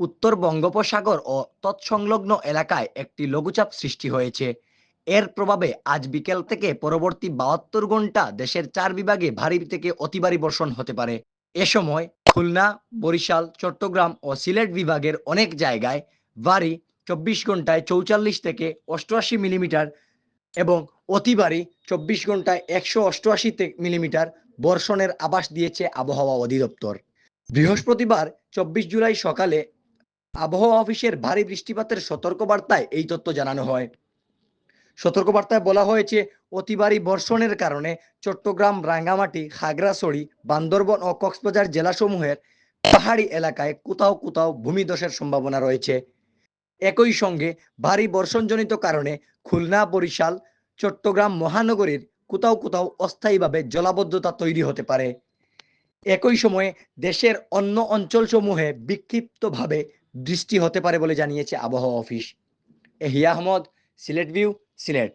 উত্তর বঙ্গোপসাগর ও তৎসংলগ্ন এলাকায় একটি লঘুচাপ সৃষ্টি হয়েছে। এর প্রভাবে আজ বিকেল থেকে পরবর্তী বাহাত্তর ঘণ্টা দেশের চার বিভাগে ভারী থেকে অতি ভারী বর্ষণ হতে পারে। এ সময় খুলনা, বরিশাল, চট্টগ্রাম ও সিলেট বিভাগের অনেক জায়গায় ভারী চব্বিশ ঘন্টায় চৌচল্লিশ থেকে অষ্টআশি মিলিমিটার এবং অতি ভারী চব্বিশ ঘন্টায় একশো অষ্টআশি মিলিমিটার বর্ষণের আভাস দিয়েছে আবহাওয়া অধিদপ্তর। বৃহস্পতিবার চব্বিশ জুলাই সকালে আবহাওয়া অফিসের ভারী বৃষ্টিপাতের সতর্কবার্তায় এই তথ্য জানানো হয়। সতর্কবার্তায় বলা হয়েছে অতি ভারী বর্ষণের কারণে চট্টগ্রাম, রাঙ্গামাটি, খাগড়াছড়ি, বান্দরবন ও কক্সবাজার জেলাসমূহের পাহাড়ি এলাকায় কোথাও কোথাও ভূমিধসের সম্ভাবনা রয়েছে। একই সঙ্গে ভারী বর্ষণজনিত কারণে খুলনা, বরিশাল, চট্টগ্রাম মহানগরীর কোথাও কোথাও অস্থায়ীভাবে জলাবদ্ধতা তৈরি হতে পারে। একই সময়ে দেশের অন্য অঞ্চলসমূহে বিক্ষিপ্তভাবে বৃষ্টি হতে পারে বলে জানিয়েছে আবহাওয়া অফিস। এ হিয়া আহমদ সিলেট ভিউ সিলেট।